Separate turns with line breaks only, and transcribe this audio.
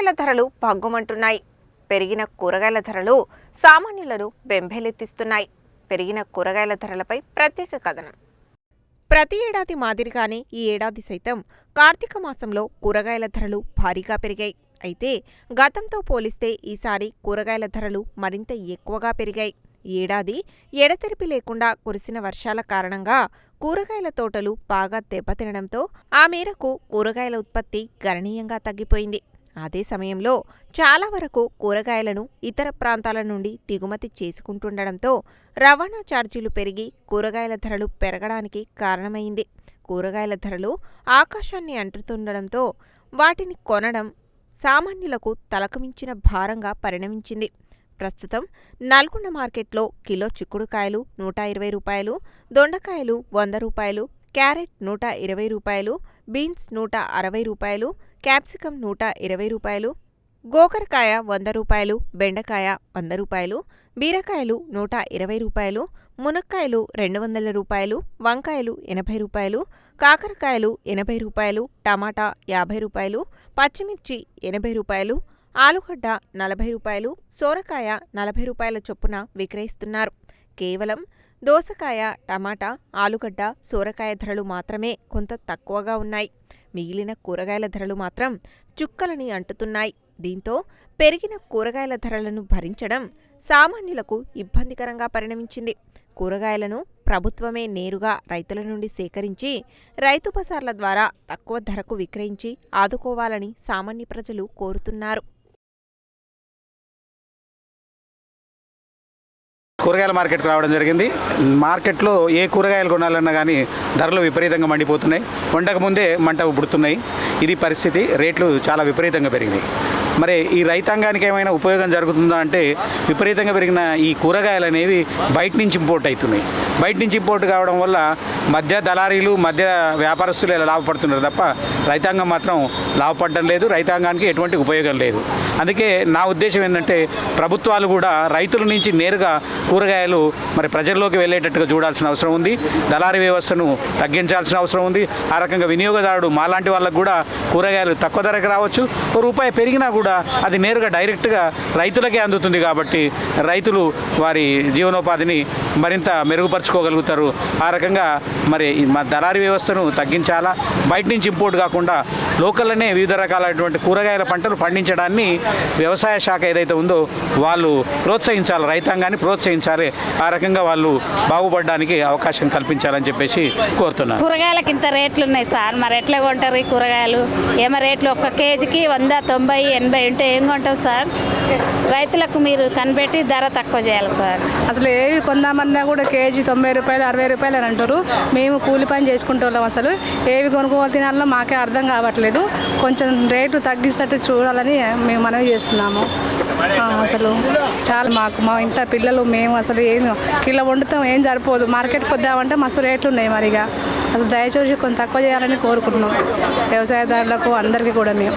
కూరగాయల ధరలు భగ్గుమంటున్నాయి పెరిగిన కూరగాయల ధరలు సామాన్యులను బెంబేలెత్తిస్తున్నాయి. పెరిగిన కూరగాయల ధరలపై ప్రత్యేక కథనం. ప్రతి ఏడాది మాదిరిగానే ఈ ఏడాది సైతం కార్తీక మాసంలో కూరగాయల ధరలు భారీగా పెరిగాయి. అయితే గతంతో పోలిస్తే ఈసారి కూరగాయల ధరలు మరింత ఎక్కువగా పెరిగాయి. ఏడాది ఎడతెరిపి లేకుండా కురిసిన వర్షాల కారణంగా కూరగాయల తోటలు బాగా దెబ్బతినడంతో ఆ మేరకు కూరగాయల ఉత్పత్తి గణనీయంగా తగ్గిపోయింది. అదే సమయంలో చాలా వరకు కూరగాయలను ఇతర ప్రాంతాల నుండి దిగుమతి చేసుకుంటుండడంతో రవాణా ఛార్జీలు పెరిగి కూరగాయల ధరలు పెరగడానికి కారణమైంది. కూరగాయల ధరలు ఆకాశాన్ని అంటుతుండడంతో వాటిని కొనడం సామాన్యులకు తలకమించిన భారంగా పరిణమించింది. ప్రస్తుతం నల్గొండ మార్కెట్లో కిలో చిక్కుడుకాయలు నూట ఇరవై రూపాయలు దొండకాయలు వంద రూపాయలు క్యారెట్ నూట ఇరవై రూపాయలు బీన్స్ నూట అరవై రూపాయలు క్యాప్సికం నూట ఇరవై రూపాయలు గోకరకాయ వంద రూపాయలు బెండకాయ వంద రూపాయలు బీరకాయలు నూట ఇరవై రూపాయలు మునక్కాయలు రెండు వందల రూపాయలు వంకాయలు ఎనభై రూపాయలు కాకరకాయలు ఎనభై రూపాయలు టమాటా యాభై రూపాయలు పచ్చిమిర్చి ఎనభై రూపాయలు ఆలుగడ్డ నలభై రూపాయలు సోరకాయ నలభై రూపాయల చొప్పున విక్రయిస్తున్నారు. కేవలం దోసకాయ టమాటా ఆలుగడ్డ సోరకాయ ధరలు మాత్రమే కొంత తక్కువగా ఉన్నాయి. మిగిలిన కూరగాయల ధరలు మాత్రం చుక్కలని అంటుతున్నాయి. దీంతో పెరిగిన కూరగాయల ధరలను భరించడం సామాన్యులకు ఇబ్బందికరంగా పరిణమించింది. కూరగాయలను ప్రభుత్వమే నేరుగా రైతుల నుండి సేకరించి రైతు బజార్ల ద్వారా తక్కువ ధరకు విక్రయించి ఆదుకోవాలని సామాన్య ప్రజలు కోరుతున్నారు.
కూరగాయల మార్కెట్కి రావడం జరిగింది. మార్కెట్లో ఏ కూరగాయలు కొనాలన్నా కానీ ధరలు విపరీతంగా మండిపోతున్నాయి. వండక ముందే మంట పుడుతున్నాయి ఇది పరిస్థితి. రేట్లు చాలా విపరీతంగా పెరిగినాయి. మరి ఈ రైతాంగానికి ఏమైనా ఉపయోగం జరుగుతుందా అంటే విపరీతంగా పెరిగిన ఈ కూరగాయలు అనేవి బయట నుంచి ఇంపోర్ట్ అవుతున్నాయి. బయట నుంచి ఇంపోర్ట్ కావడం వల్ల మధ్య దళారీలు మధ్య వ్యాపారస్తులు ఇలా లాభపడుతున్నారు తప్ప రైతాంగం మాత్రం లాభపడడం లేదు రైతాంగానికి ఎటువంటి ఉపయోగం లేదు. అందుకే నా ఉద్దేశం ఏంటంటే ప్రభుత్వాలు కూడా రైతుల నుంచి నేరుగా కూరగాయలు మరి ప్రజల్లోకి వెళ్ళేటట్టుగా చూడాల్సిన అవసరం ఉంది. దళారీ వ్యవస్థను తగ్గించాల్సిన అవసరం ఉంది. ఆ రకంగా వినియోగదారుడు మాలాంటి వాళ్ళకు కూడా కూరగాయలు తక్కువ ధరకు రావచ్చు. ఒక రూపాయి పెరిగినా కూడా అది నేరుగా డైరెక్ట్గా రైతులకే అందుతుంది కాబట్టి రైతులు వారి జీవనోపాధిని మరింత మెరుగుపరుచుకోగలుగుతారు. ఆ రకంగా మరి ఈ మా దళారీ వ్యవస్థను తగ్గించాలా? బయట నుంచి ఇంపోర్ట్ కాకుండా లోకల్లోనే వివిధ రకాలైనటువంటి కూరగాయల పంటలు పండించడాన్ని వ్యవసాయ శాఖ ఏదైతే ఉందో వాళ్ళు ప్రోత్సహించాలి రైతాంగాన్ని ప్రోత్సహించాలి. ఆ రకంగా వాళ్ళు బాగుపడడానికి అవకాశం కల్పించాలని చెప్పేసి కోరుతున్నాను
కూరగాయలకి ఇంత రేట్లు ఉన్నాయి సార్. మరి ఎట్లా కొంటారు ఈ కూరగాయలు? ఏమో రేట్లు ఒక్క కేజీకి వంద తొంభై ఎనభై ఉంటే ఏం కొంటాం సార్? రైతులకు మీరు కనిపెట్టి ధర తక్కువ చేయాలి సార్.
అసలు ఏవి కొందామన్నా కూడా కేజీ తొంభై రూపాయలు అరవై రూపాయలు అని అంటారు. మేము కూలి పని చేసుకుంటున్నాం అసలు. ఏవి కొనుక్కోవాలి తినాలో మాకే అర్థం కావట్లేదు. కొంచెం రేటు తగ్గిస్తట్టు చూడాలని మేము మనవి చేస్తున్నాము. అసలు చాలా మాకు మా ఇంట పిల్లలు మేము అసలు ఏం కిలో వండుతాం ఏం సరిపోదు. మార్కెట్కి వద్దామంటే మస్తు రేట్లు ఉన్నాయి మరిగా. అసలు దయచేసి కొంచెం తక్కువ చేయాలని కోరుకుంటున్నాం. వ్యవసాయదారులకు అందరికీ కూడా మేము.